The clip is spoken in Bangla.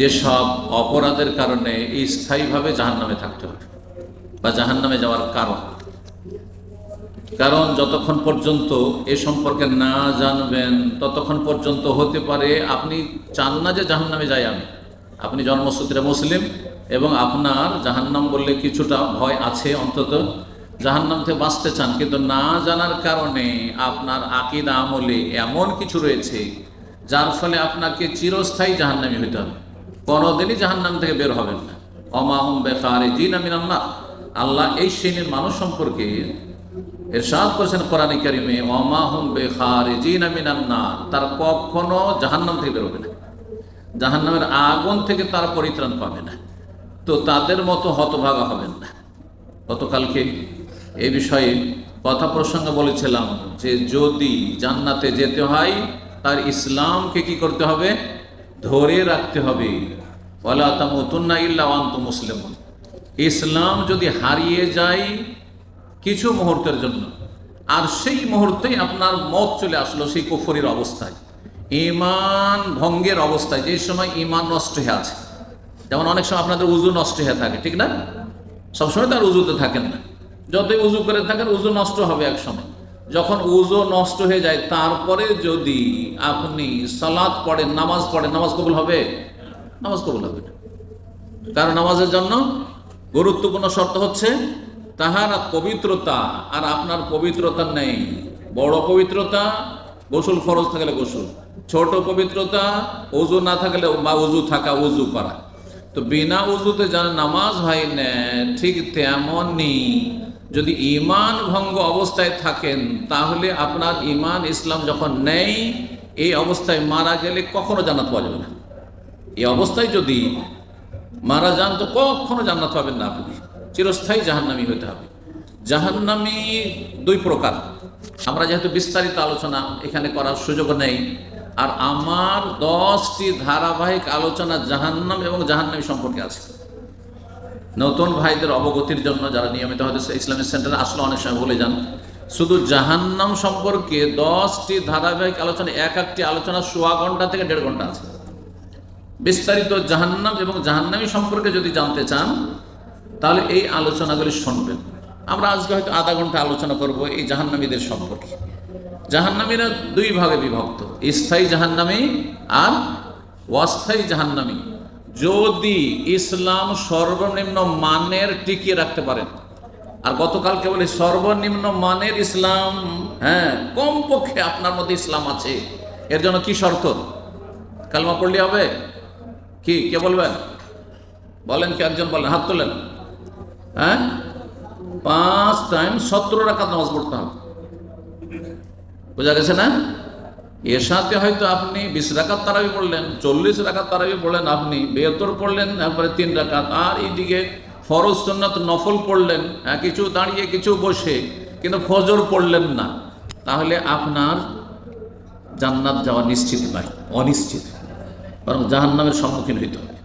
যেসব অপরাধের কারণে স্থায়ীভাবে জাহান্নামে থাকতে হবে বা জাহান্নামে যাওয়ার কারণ। কারণ যতক্ষণ পর্যন্ত এ সম্পর্কে না জানবেন, ততক্ষণ পর্যন্ত হতে পারে আপনি চান না যে জাহান্নামে যাই আমি। আপনি জন্মসূত্রে মুসলিম এবং আপনার জাহান্নাম বললে কিছুটা ভয় আছে অন্তত। জাহান্নাম থেকে বাঁচতে চান, কিন্তু না জানার কারণে আপনার আকিদা আমলে এমন কিছু রয়েছে যার ফলে আপনাকে চিরস্থায়ী জাহান্নামি হইতে হবে। কোনোদিনই জাহান্নাম থেকে বের হবেন না। অমাহম বেকারে জিন আমিন আল্লাহ এই শ্রেণির মানুষ সম্পর্কে এরশাদ করেছেন কোরআন কারিমে অমাহুম বেখারিজিন মিনান্না তার কখনো জাহান্নাম থেকে বেরোবে না। জাহান্নামের আগুন থেকে তার পরিত্রাণ পাবে না। তো তাদের মতো হতভাগা হবেন না। গতকালকে এই বিষয়ে কথা প্রসঙ্গে বলেছিলাম যে যদি জান্নাতে যেতে হয়, তার ইসলামকে কি করতে হবে? ধরে রাখতে হবে। মুসলিমুন। ইসলাম যদি হারিয়ে যায় কিছু মুহূর্তের জন্য, আর সেই মুহূর্তেই আপনার মত চলে আসলো সেই কুফরির অবস্থায়। ইমান ভঙ্গের অবস্থায়, যে সময় ইমান নষ্ট হয়ে আছে। যেমন অনেক সময় আপনাদের উজু নষ্ট হয়ে থাকে, ঠিক না? সবসময় তার উজুতে থাকেন না। যতই উজু করে থাকেন উজু নষ্ট হবে এক সময়। যখন উজু নষ্ট হয়ে যায়, তারপরে যদি আপনি সালাদ পড়েন, নামাজ পড়েন, নামাজ কবুল হবে? নামাজ কবুল হবে না। কারণ নামাজের জন্য গুরুত্বপূর্ণ শর্ত হচ্ছে তাহার পবিত্রতা, আর আপনার পবিত্রতা নেই। বড় পবিত্রতা, গোসল ফরজ থাকলে গোসল। ছোট পবিত্রতা, উজু না থাকলে বা উজু থাকা, উজু করা। তো বিনা উজুতে যেন নামাজ হয় না, ঠিক তেমনই যদি ইমান ভঙ্গ অবস্থায় থাকেন, তাহলে আপনার ইমান ইসলাম যখন নেই, এই অবস্থায় মারা গেলে কখনো জান্নাত পাওয়া যাবে না। এই অবস্থায় যদি মারা যান, তো কখনো জান্নাত পাবেন না আপনি। চিরস্থায়ী জাহান্নামি হতে হবে। জাহান্নামি দুই প্রকার। আমরা যেহেতু বিস্তারিত আলোচনা এখানে করার সুযোগ নেই, আর আমার দশটি ধারাবাহিক আলোচনা জাহান্নাম এবং জাহান্নামি সম্পর্কে আছে। নতুন ভাইদের অবগতির জন্য যারা নিয়মিত হয়তো ইসলামিক সেন্টারে আসলে অনেক সময় বলে যান। শুধু জাহান্নাম সম্পর্কে দশটি ধারাবাহিক আলোচনা, এক একটি আলোচনা সোয়া ঘণ্টা থেকে দেড় ঘণ্টা আছে। বিস্তারিত জাহান্নাম এবং জাহান্নামী সম্পর্কে যদি জানতে চান, তাহলে এই আলোচনাগুলি শুনবেন। আমরা আজকে হয়তো আধা ঘণ্টা আলোচনা করব এই জাহান্নামীদের সম্পর্কে। জাহান্নামীরা দুই ভাগে বিভক্ত, স্থায়ী জাহান্নামী আর অস্থায়ী জাহান্নামী। যদি ইসলাম সর্বনিম্ন মানের টিকিয়ে রাখতে পারেন। আর গতকালকে বলি, সর্বনিম্ন মানের ইসলাম হ্যাঁ কমপক্ষে আপনার মধ্যে ইসলাম আছে। এর জন্য কি শর্ত? কালমা পড়লে হবে? কি, কে বলবেন? বলেন কি একজন বলেন, হাত তোলেন। হ্যাঁ? পাঁচ টাইম সতেরো রাখাত নামাজ পড়তে হবে। বোঝা গেছে না? এর সাথে হয়তো আপনি বিশ রাকাত তারাবি পড়লেন চল্লিশ রাকাত তারাবি পড়লেন আপনি বেহতর পড়লেন তারপরে তিন রাকাত আর এইদিকে ফরজ সন্ন্যত নফল পড়লেন হ্যাঁ, কিছু দাঁড়িয়ে কিছু বসে কিন্তু ফজর পড়লেন না তাহলে আপনার জান্নাত যাওয়া নিশ্চিত নয় অনিশ্চিত বরং জাহান্নামের সম্মুখীন হইতে হবে।